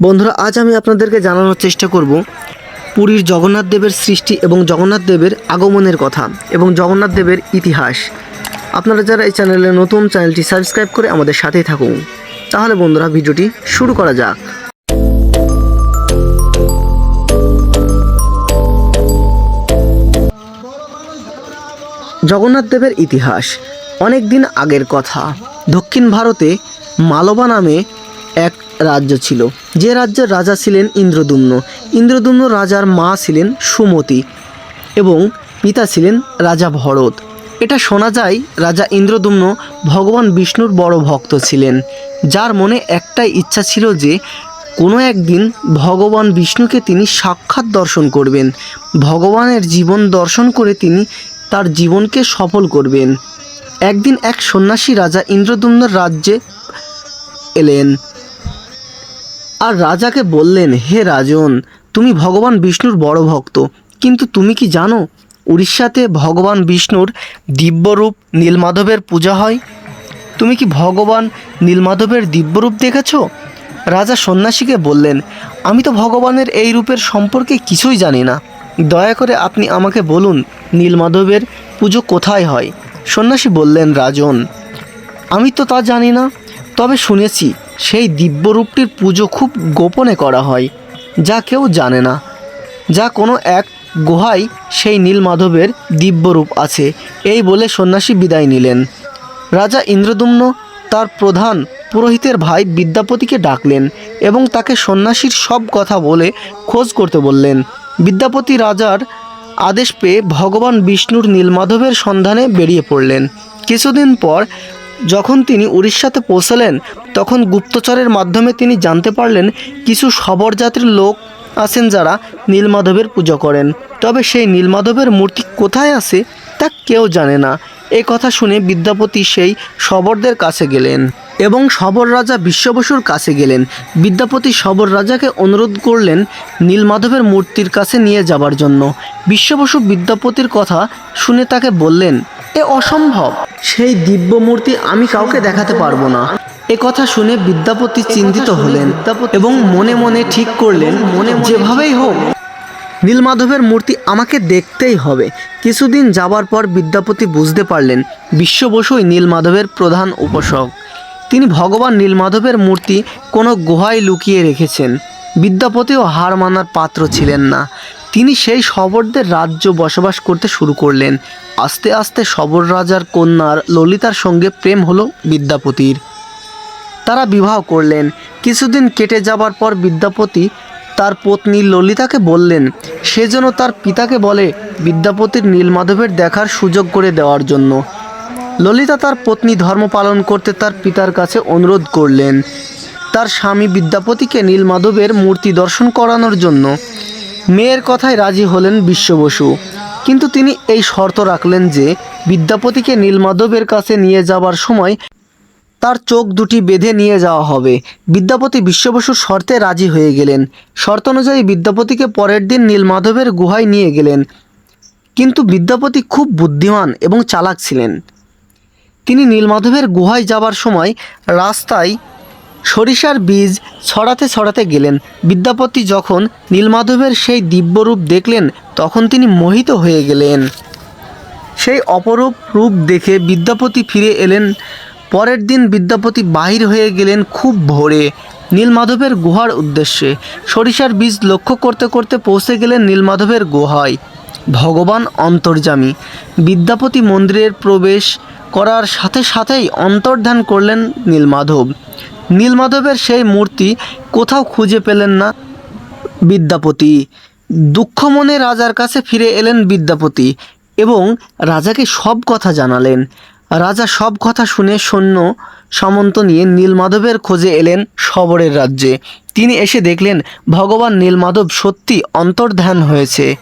বন্ধুরা, আজ আমি আপনাদেরকে জানানোর চেষ্টা করব পুরীর জগন্নাথ দেবের সৃষ্টি এবং জগন্নাথ দেবের আগমনের কথা এবং জগন্নাথ দেবের ইতিহাস। আপনারা যারা এই চ্যানেলে নতুন, চ্যানেলটি সাবস্ক্রাইব করে আমাদের সাথেই থাকুন। তাহলে বন্ধুরা, ভিডিওটি শুরু করা যাক। জগন্নাথ দেবের ইতিহাস অনেক দিন আগের কথা। দক্ষিণ ভারতে মালবা নামে এক রাজ্য ছিল। যে রাজ্যের রাজা ছিলেন ইন্দ্রদুম্ন। ইন্দ্রদুম্ন রাজার মা ছিলেন সুমতি এবং পিতা ছিলেন রাজা ভরত। এটা শোনা যায় রাজা ইন্দ্রদুম্ন ভগবান বিষ্ণুর বড় ভক্ত ছিলেন। যার মনে একটাই ইচ্ছা ছিল যে কোনো একদিন ভগবান বিষ্ণুকে তিনি সাক্ষাৎ দর্শন করবেন। ভগবানের জীবন দর্শন করে তিনি তার জীবনকে সফল করবেন। একদিন এক সন্ন্যাসী রাজা ইন্দ্রদুম্নের রাজ্যে এলেন। আর রাজাকে বললেন, হে রাজন, তুমি ভগবান বিষ্ণুর বড় ভক্ত। কিন্তু তুমি কি জানো, উড়িষ্যাতে ভগবান বিষ্ণুর দিব্যরূপ নীলমাধবের পূজা হয়? তুমি কি ভগবান নীলমাধবের দিব্যরূপ দেখেছ? রাজা সন্ন্যাসীকে বললেন, আমি তো ভগবানের এই রূপের সম্পর্কে কিছুই জানি না। দয়া করে আপনি আমাকে বলুন, নীলমাধবের পুজো কোথায় হয়? সন্ন্যাসী বললেন, রাজন, আমি তো তা জানি না। তবে শুনেছি সেই দিব্যরূপটির পুজো খুব গোপনে করা হয়, যা কেউ জানে না। যা কোনো এক গুহায় সেই নীলমাধবের দিব্যরূপ আছে, এই বলে সন্ন্যাসী বিদায় নিলেন। রাজা ইন্দ্রদুম্ন তার প্রধান পুরোহিতের ভাই বিদ্যাপতিকে ডাকলেন এবং তাকে সন্ন্যাসীর সব কথা বলে খোঁজ করতে বললেন। বিদ্যাপতি রাজার আদেশ পেয়ে ভগবান বিষ্ণুর নীলমাধবের সন্ধানে বেরিয়ে পড়লেন। কিছুদিন পর যখন তিনি উড়িষ্যাতে পৌঁছালেন, তখন গুপ্তচরের মাধ্যমে তিনি জানতে পারলেন কিছু সবর জাতির লোক আছেন যারা নীলমাধবের পুজো করেন। তবে সেই নীলমাধবের মূর্তি কোথায় আছে, তা কেউ জানে না। এ কথা শুনে বিদ্যাপতি সেই শবরদের কাছে গেলেন এবং শবর রাজা বিশ্ববসুর কাছে গেলেন। বিদ্যাপতি শবর রাজাকে অনুরোধ করলেন নীলমাধবের মূর্তির কাছে নিয়ে যাবার জন্য। বিশ্ববসু বিদ্যাপতির কথা শুনে তাকে বললেন, এ অসম্ভব। সেই দিব্য মূর্তি আমি কাউকে দেখাতে পারব না। এ কথা শুনে বিদ্যাপতি চিন্তিত হলেন এবং মনে মনে ঠিক করলেন মনে যেভাবেই হোক নীলমাধবের মূর্তি আমাকে দেখতেই হবে। কিছুদিন যাবার পর বিদ্যাপতি বুঝতে পারলেন বিশ্ব বসুই নীলমাধবের প্রধান উপাসক। তিনি ভগবান নীলমাধবের মূর্তি কোনো গুহায় লুকিয়ে রেখেছেন। বিদ্যাপতিও হার মানার পাত্র ছিলেন না। তিনি সেই শবরদের রাজ্য বসবাস করতে শুরু করলেন। আস্তে আস্তে শবর রাজার কন্যার ললিতার সঙ্গে প্রেম হলো বিদ্যাপতির। তারা বিবাহ করলেন। কিছুদিন কেটে যাবার পর বিদ্যাপতি তার পত্নী ললিতাকে বললেন, সে যেন তার পিতাকে বলে বিদ্যাপতির নীলমাধবের দেখার সুযোগ করে দেওয়ার জন্য। ললিতা তার পত্নী ধর্ম পালন করতে তার পিতার কাছে অনুরোধ করলেন। তার স্বামী বিদ্যাপতিকে নীলমাধবের মূর্তি দর্শন করানোর জন্য। মেয়ের কথায় রাজি হলেন বিশ্ববসু। কিন্তু তিনি এই শর্ত রাখলেন যে বিদ্যাপতিকে নীলমাধবের কাছে নিয়ে যাবার সময় তার চোখ দুটি বেঁধে নিয়ে যাওয়া হবে। বিদ্যাপতি বিশ্ববসুর শর্তে রাজি হয়ে গেলেন। শর্ত অনুযায়ী বিদ্যাপতিকে পরের দিন নীলমাধবের গুহায় নিয়ে গেলেন। কিন্তু বিদ্যাপতি খুব বুদ্ধিমান এবং চালাক ছিলেন। তিনি নীলমাধবের গুহায় যাবার সময় রাস্তায় সরিষার বীজ ছড়াতে ছড়াতে গেলেন। বিদ্যাপতি যখন নীলমাধবের সেই দিব্যরূপ দেখলেন, তখন তিনি মোহিত হয়ে গেলেন। সেই অপরূপ রূপ দেখে বিদ্যাপতি ফিরে এলেন। পরের দিন বিদ্যাপতি বাহির হয়ে গেলেন খুব ভোরে। নীলমাধবের গুহার উদ্দেশ্যে সরিষার বীজ লক্ষ্য করতে করতে পৌঁছে গেলেন নীলমাধবের গুহায়। ভগবান অন্তর্যামী, বিদ্যাপতি মন্দিরের প্রবেশ করার সাথে সাথেই অন্তর্ধান করলেন নীলমাধব। নীলমাধবের সেই মূর্তি কোথাও খুঁজে পেলেন না বিদ্যাপতি। দুঃখ মনে রাজার কাছে ফিরে এলেন বিদ্যাপতি এবং রাজাকে সব কথা জানালেন। রাজা সব কথা শুনে সৈন্য সামন্ত নিয়ে নীলমাধবের খোঁজে এলেন শবরের রাজ্যে। তিনি এসে দেখলেন, ভগবান নীলমাধব সত্যি অন্তর্ধান হয়েছে।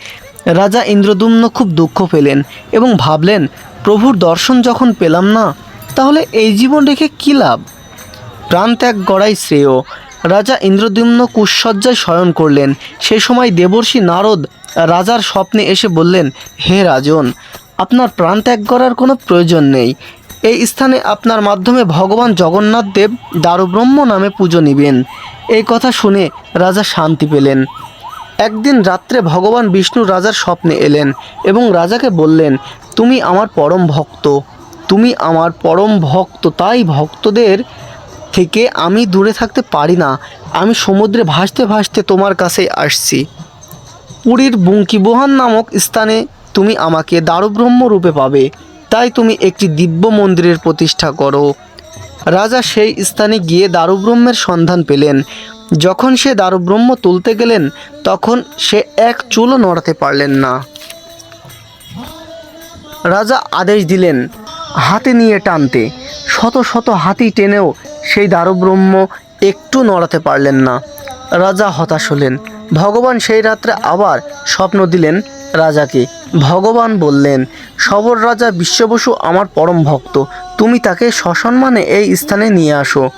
রাজা ইন্দ্রদুম্ন খুব দুঃখ পেলেন এবং ভাবলেন, প্রভুর দর্শন যখন পেলাম না, তাহলে এই জীবন রেখে কী লাভ? প্রাণত্যাগ গড়াই শ্রেয়। রাজা ইন্দ্রদ্যুম্ন কুশসজ্জায় শয়ন করলেন। সে সময় দেবর্ষি নারদ রাজার স্বপ্নে এসে বললেন, হে রাজন, আপনার প্রাণত্যাগ করার কোনো প্রয়োজন নেই। এই স্থানে আপনার মাধ্যমে ভগবান জগন্নাথ দেব দারুব্রহ্ম নামে পুজো নিবেন। এই কথা শুনে রাজা শান্তি পেলেন। একদিন রাত্রে ভগবান বিষ্ণু রাজার স্বপ্নে এলেন এবং রাজাকে বললেন, তুমি আমার পরম ভক্ত। তুমি আমার পরম ভক্ত। তাই ভক্তদের থেকে আমি দূরে থাকতে পারি না। আমি সমুদ্রে ভাসতে ভাসতে তোমার কাছে আসছি। পুরীর বুঙ্কিবোহান নামক স্থানে তুমি আমাকে দারুব্রহ্ম রূপে পাবে। তাই তুমি একটি দিব্য মন্দিরের প্রতিষ্ঠা করো। রাজা সেই স্থানে গিয়ে দারুব্রহ্মের সন্ধান পেলেন। যখন সে দারুব্রহ্ম তুলতে গেলেন, তখন সে এক চুলও নড়াতে পারলেন না। রাজা আদেশ দিলেন, হাতে নিয়ে টানতে। শত শত হাতি টেনেও সেই দারুব্রহ্ম একটু নড়াতে পারলেন না। রাজা হতাশ হলেন। ভগবান সেই রাত্রে আবার স্বপ্ন দিলেন রাজাকে। ভগবান বললেন, সবর রাজা বিশ্ববসু আমার পরম ভক্ত। তুমি তাকে সসম্মানে এই স্থানে নিয়ে আসো।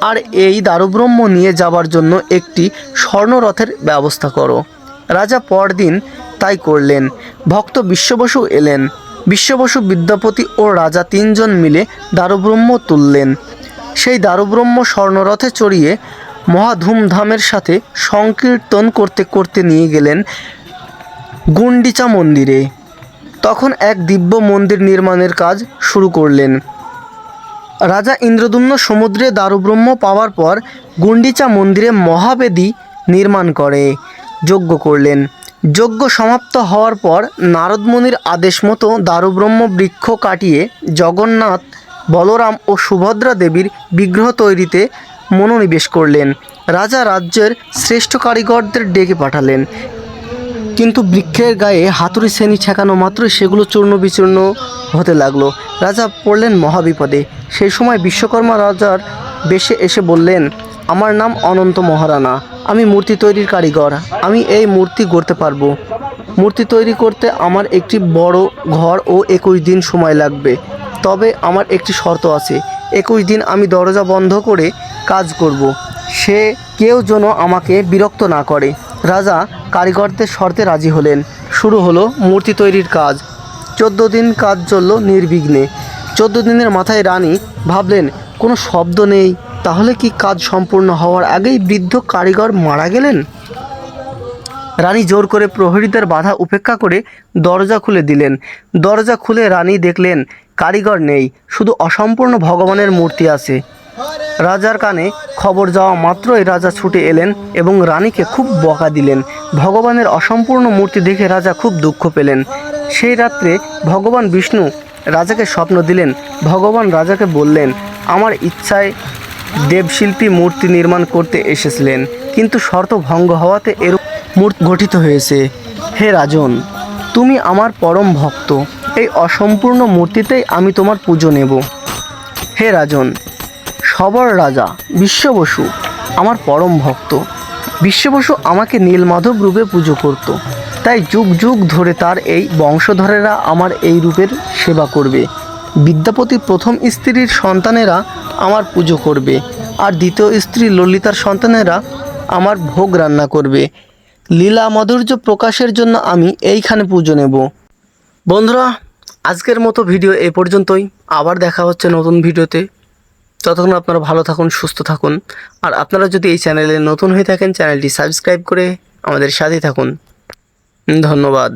আর এই দারুব্রহ্ম নিয়ে যাবার জন্য একটি স্বর্ণরথের ব্যবস্থা করো। রাজা পরদিন তাই করলেন। ভক্ত বিশ্ববসু এলেন। বিশ্ববসু বিদ্যাপতি ও রাজা তিনজন মিলে দারুব্রহ্ম তুললেন। সেই দারুব্রহ্ম স্বর্ণরথে চড়িয়ে মহা ধুমধামের সাথে সংকীর্তন করতে করতে নিয়ে গেলেন গুন্ডিচা মন্দিরে। তখন এক দিব্য মন্দির নির্মাণের কাজ শুরু করলেন। রাজা ইন্দ্রদুম্ন সমুদ্রে দারুব্রহ্ম পাওয়ার পর গুন্ডিচা মন্দিরে মহাবেদী নির্মাণ করে, যজ্ঞ করলেন। যজ্ঞ সমাপ্ত হওয়ার পর নারদমুনির আদেশ মতো দারুব্রহ্ম বৃক্ষ কাটিয়ে জগন্নাথ বলরাম ও সুভদ্রা দেবীর বিগ্রহ তৈরিতে মনোনিবেশ করলেন। রাজা রাজ্যের শ্রেষ্ঠ কারিগরদের ডেকে পাঠালেন। কিন্তু বৃক্ষের গায়ে হাতুড়ি শ্রেণি ঠেকানো মাত্রই সেগুলো চূর্ণ বিচূর্ণ হতে লাগল। রাজা পড়লেন মহাবিপদে। সেই সময় বিশ্বকর্মা রাজার বেশে এসে বললেন, আমার নাম অনন্ত মহারানা। আমি মূর্তি তৈরির কারিগর। আমি এই মূর্তি গড়তে পারব। মূর্তি তৈরি করতে আমার একটি বড় ঘর ও একুশ দিন সময় লাগবে। তবে আমার একটি শর্ত আছে, একুশ দিন আমি দরজা বন্ধ করে কাজ করব। সে কেউ যেন আমাকে বিরক্ত না করে। রাজা কারিগরদের শর্তে রাজি হলেন। শুরু হলো মূর্তি তৈরির কাজ। চোদ্দ দিন কাজ চলল নির্বিঘ্নে। চোদ্দ দিনের মাথায় রানী ভাবলেন, কোনো শব্দ নেই, তাহলে কি কাজ সম্পূর্ণ হওয়ার আগেই বৃদ্ধ কারিগর মারা গেলেন? রানী জোর করে প্রহরীদের বাধা উপেক্ষা করে দরজা খুলে দিলেন। দরজা খুলে রানী দেখলেন কারিগর নেই, শুধু অসম্পূর্ণ ভগবানের মূর্তি আছে। রাজার কানে খবর যাওয়া মাত্রই রাজা ছুটে এলেন এবং রানীকে খুব বকা দিলেন। ভগবানের অসম্পূর্ণ মূর্তি দেখে রাজা খুব দুঃখ পেলেন। সেই রাত্রে ভগবান বিষ্ণু রাজাকে স্বপ্ন দিলেন। ভগবান রাজাকে বললেন, আমার ইচ্ছায় দেবশিল্পী মূর্তি নির্মাণ করতে এসেছিলেন, কিন্তু শর্ত ভঙ্গ হওয়াতে এর মূর্তি গঠিত হয়েছে। হে রাজন, তুমি আমার পরম ভক্ত। এই অসম্পূর্ণ মূর্তিতেই আমি তোমার পুজো নেব। হে রাজন, সবর রাজা, বিশ্ববসু, আমার পরম ভক্ত। বিশ্ববসু আমাকে নীলমাধব রূপে পুজো করত। তাই যুগ যুগ ধরে তার এই বংশধরেরা আমার এই রূপের সেবা করবে। বিদ্যাপতি প্রথম স্ত্রীর সন্তানেরা আমার পুজো করবে আর দ্বিতীয় স্ত্রী ললিতার সন্তানেরা আমার ভোগ রান্না করবে। লীলা মাধুর্য প্রকাশের জন্য আমি এইখানে পুজো নেব। বন্ধুরা, আজকের মতো ভিডিও এ পর্যন্তই। আবার দেখা হচ্ছে নতুন ভিডিওতে। ততক্ষণ আপনারা ভালো থাকুন, সুস্থ থাকুন। আর আপনারা যদি এই চ্যানেলে নতুন হয়ে থাকেন, চ্যানেলটি সাবস্ক্রাইব করে আমাদের সাথে থাকুন। ধন্যবাদ।